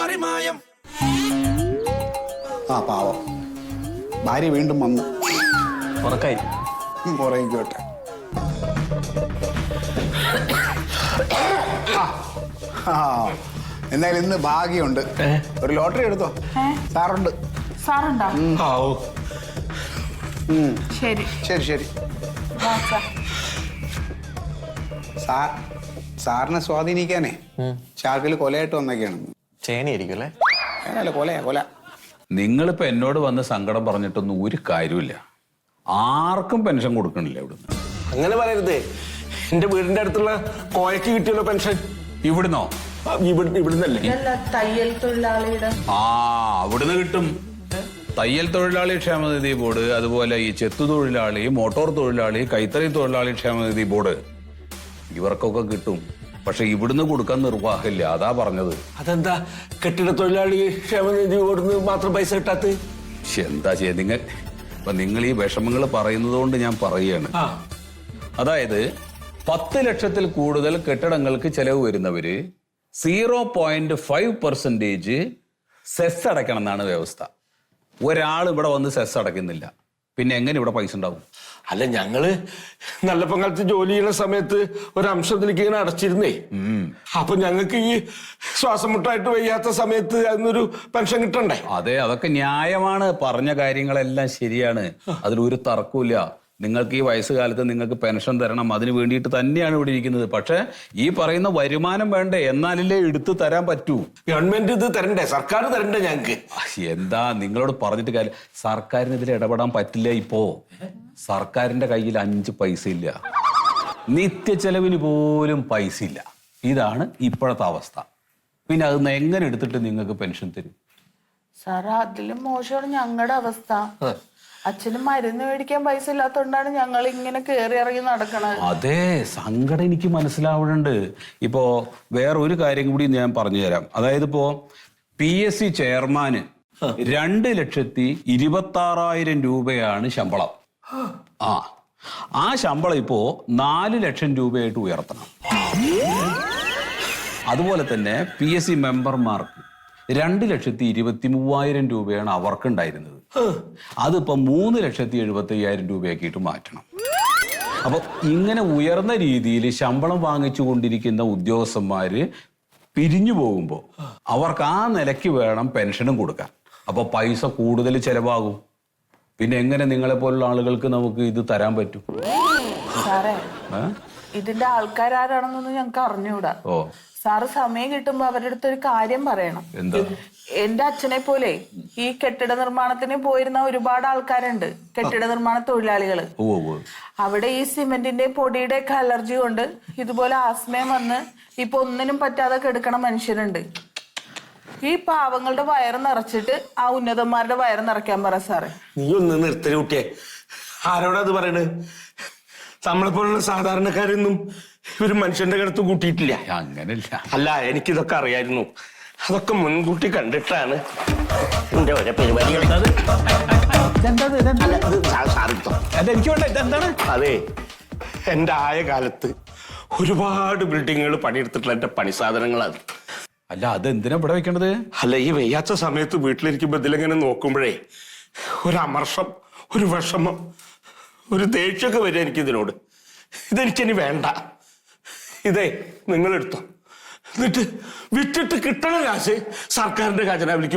മറിമായം. ആ പാവം. ഭാര്യ വീണ്ടും വന്നു. ഉറക്കായി. ഉറങ്ങിക്കോട്ടെ. ആ എന്തായാലും ഇന്ന് ഭാഗ്യമുണ്ട്. ഒരു ലോട്ടറി എടുത്തോ? സാറുണ്ട്. സാറുണ്ടോ? ഉം, ശരി. ശരി ശരി. വാ, സാർ. സാർ സാറിനെ സ്വാധീനിക്കാനേ ചാക്കിൽ കൊലയായിട്ട് വന്നൊക്കെയാണ്. ചേനയായിരിക്കും അല്ലേ? അങ്ങനല്ല കൊലയാ കൊല. നിങ്ങളിപ്പോ എന്നോട് വന്ന് സങ്കടം പറഞ്ഞിട്ടൊന്നും ഒരു കാര്യമില്ല ആർക്കും പെൻഷൻ കൊടുക്കണില്ല ഇവിടുന്ന്. അങ്ങനെ പറയരുത്. എന്റെ വീടിന്റെ അടുത്തുള്ള കോയക്ക് കിട്ടിയല്ലോ പെൻഷൻ. ഇവിടുന്നോ? ആ, ഇവിടെ ഇവിടുന്നല്ലേ. ഇതല്ല തയ്യൽ തൊഴിലാളിയുടെ? ആ അവിടുന്ന് കിട്ടും. തയ്യൽ തൊഴിലാളി ക്ഷേമനിധി ബോർഡ് അതുപോലെ ഈ ചെത്തു തൊഴിലാളി മോട്ടോർ തൊഴിലാളി കൈത്തറി തൊഴിലാളി ക്ഷേമനിധി ബോർഡ്. ഇവർക്കൊക്കെ കിട്ടും. പക്ഷെ ഇവിടുന്ന് കൊടുക്കാൻ നിർവാഹമില്ല. അതാ പറഞ്ഞത്. അതെന്താ? കെട്ടിട തൊഴിലാളി ക്ഷേമനിധി ഓടുന്ന് മാത്രം പൈസ കിട്ടാത്ത? എന്താ ചെയ്യാ? നിങ്ങൾ ഇപ്പൊ നിങ്ങൾ ഈ വിഷമങ്ങൾ പറയുന്നത് കൊണ്ട് ഞാൻ പറയുകയാണ്. അതായത് പത്ത് ലക്ഷത്തിൽ കൂടുതൽ കെട്ടിടങ്ങൾക്ക് ചെലവ് വരുന്നവര് zero point five percentage cess അടയ്ക്കണം എന്നാണ് വ്യവസ്ഥ. ഒരാൾ ഇവിടെ വന്ന് സെസ് അടയ്ക്കുന്നില്ല. പിന്നെ എങ്ങനെ ഇവിടെ പൈസ ഉണ്ടാവും? അല്ല ഞങ്ങൾ നല്ല പങ്കാളത്ത് ജോലി ചെയ്യുന്ന സമയത്ത് ഒരു അംശത്തിലേക്ക് ഇങ്ങനെ അടച്ചിരുന്നേ. അപ്പൊ ഞങ്ങൾക്ക് ഈ ശ്വാസം മുട്ടായിട്ട് വയ്യാത്ത സമയത്ത് അതിനൊരു പെൻഷൻ കിട്ടണ്ടേ? അതെ അതൊക്കെ ന്യായമാണ്. പറഞ്ഞ കാര്യങ്ങളെല്ലാം ശരിയാണ്. അതിലൊരു തർക്കമില്ല നിങ്ങൾക്ക് ഈ വയസ്സുകാലത്ത് നിങ്ങൾക്ക് പെൻഷൻ തരണം അതിന് വേണ്ടിയിട്ട് തന്നെയാണ് ഇവിടെ ഇരിക്കുന്നത്. പക്ഷെ ഈ പറയുന്ന വരുമാനം വേണ്ടേ? എന്നാലല്ലേ എടുത്തു തരാൻ പറ്റൂ. ഗവൺമെന്റ് ഇത് തരണ്ടേ? സർക്കാർ തരണ്ടേ ഞങ്ങൾക്ക് എന്താ നിങ്ങളോട് പറഞ്ഞിട്ട് കാര്യം? സർക്കാരിന് ഇതിൽ ഇടപെടാൻ പറ്റില്ല ഇപ്പോ. സർക്കാരിന്റെ കയ്യിൽ അഞ്ച് പൈസ ഇല്ല. നിത്യ ചെലവിന് പോലും പൈസ ഇല്ല. ഇതാണ് ഇപ്പോഴത്തെ അവസ്ഥ. പിന്നെ അത് എങ്ങനെ എടുത്തിട്ട് നിങ്ങൾക്ക് പെൻഷൻ തരും? സാറാ അതിലും മോശമാണ് ഞങ്ങളുടെ അവസ്ഥ. അച്ഛന് മരുന്ന് മേടിക്കാൻ പൈസ ഇല്ലാത്തോണ്ടാണ് ഞങ്ങൾ ഇങ്ങനെ കേറി ഇറങ്ങി നടക്കണത്. അതെ സങ്കടം എനിക്ക് മനസ്സിലാവുന്നുണ്ട് ഇപ്പോ വേറെ ഒരു കാര്യം കൂടി ഞാൻ പറഞ്ഞു തരാം അതായത് ഇപ്പോ പി എസ് സി ചെയർമാന് രണ്ട് ലക്ഷത്തി ഇരുപത്തി ആറായിരം രൂപയാണ് ശമ്പളം. ആ ആ ശമ്പളം ഇപ്പോ നാല് ലക്ഷം രൂപയായിട്ട് ഉയർത്തണം. അതുപോലെ തന്നെ പി എസ് സി മെമ്പർമാർക്ക് രണ്ട് ലക്ഷത്തി ഇരുപത്തി മൂവായിരം രൂപയാണ് അവർക്കുണ്ടായിരുന്നത്. അതിപ്പോ മൂന്ന് ലക്ഷത്തി എഴുപത്തി അയ്യായിരം രൂപയാക്കിയിട്ട് മാറ്റണം. അപ്പൊ ഇങ്ങനെ ഉയർന്ന രീതിയിൽ ശമ്പളം വാങ്ങിച്ചു കൊണ്ടിരിക്കുന്ന ഉദ്യോഗസ്ഥന്മാര് പിരിഞ്ഞു പോകുമ്പോൾ അവർക്ക് ആ നിലയ്ക്ക് വേണം പെൻഷനും കൊടുക്കാൻ. അപ്പൊ പൈസ കൂടുതൽ ചെലവാകും. പിന്നെ എങ്ങനെ നിങ്ങളെ പോലുള്ള ആളുകൾക്ക് നമുക്ക് ഇത് തരാൻ പറ്റും? ഇതിന്റെ ആൾക്കാരാരാണെന്നൊന്നും ഞങ്ങൾക്ക് അറിഞ്ഞുകൂടാ ഓ. സാറ് സമയം കിട്ടുമ്പോ അവരുടെ അടുത്ത് ഒരു കാര്യം പറയണം. എന്താ? എന്റെ അച്ഛനെ പോലെ ഈ കെട്ടിട നിർമ്മാണത്തിന് പോയിരുന്ന ഒരുപാട് ആൾക്കാരുണ്ട്. കെട്ടിട നിർമ്മാണ ഓ ഓ അവിടെ ഈ സിമെന്റിന്റെ പൊടിയുടെ ഒക്കെ അലർജി കൊണ്ട് ഇതുപോലെ ആസ്മയം വന്ന് ഇപ്പൊ ഒന്നിനും പറ്റാതെ കിടക്കണ മനുഷ്യരുണ്ട്. ഈ പാവങ്ങളുടെ വയറ് നിറച്ചിട്ട് ആ ഉന്നതന്മാരുടെ വയറ് നിറയ്ക്കാൻ പറ സാറേ. നീ ഒന്ന് നിർത്തരി കുട്ടിയെ. ആരോടാ അത് പറയണത് നമ്മളെ പോലുള്ള സാധാരണക്കാരൊന്നും ഒരു മനുഷ്യന്റെ കടുത്ത് കൂട്ടിയിട്ടില്ല. അങ്ങനല്ല. അല്ല എനിക്കിതൊക്കെ അറിയായിരുന്നു. അതൊക്കെ മുൻകൂട്ടി കണ്ടിട്ടാണ് എന്റെ ഓരോ പരിപാടികൾ. അല്ല, ഇത് സാ- സാറ് എനിക്ക് വേണ്ട ഇതെന്താണ്? അതെ എന്റെ ആയ കാലത്ത് ഒരുപാട് ബിൽഡിങ്ങുകൾ പണിയെടുത്തിട്ടുള്ള എന്റെ പണി സാധനങ്ങളാണ്. അല്ല അത് എന്തിനാ ഇവിടെ വെക്കണത്? അല്ല ഈ വയ്യാത്ത സമയത്ത് വീട്ടിലിരിക്കുമ്പോ ഇതിലിങ്ങനെ നോക്കുമ്പോഴേ ഒരു അമർഷം ഒരു വിഷമം ഒരു ദേഷ്യമൊക്കെ വരിക എനിക്ക് ഇതിനോട്. ഇതെനിക്കിനി വേണ്ട. ഇതേ നിങ്ങളെടുത്തോ. എന്നിട്ട് വിറ്റിട്ട് കിട്ടണ കാശ് സർക്കാരിന്റെ ഖജനാവിലേക്ക്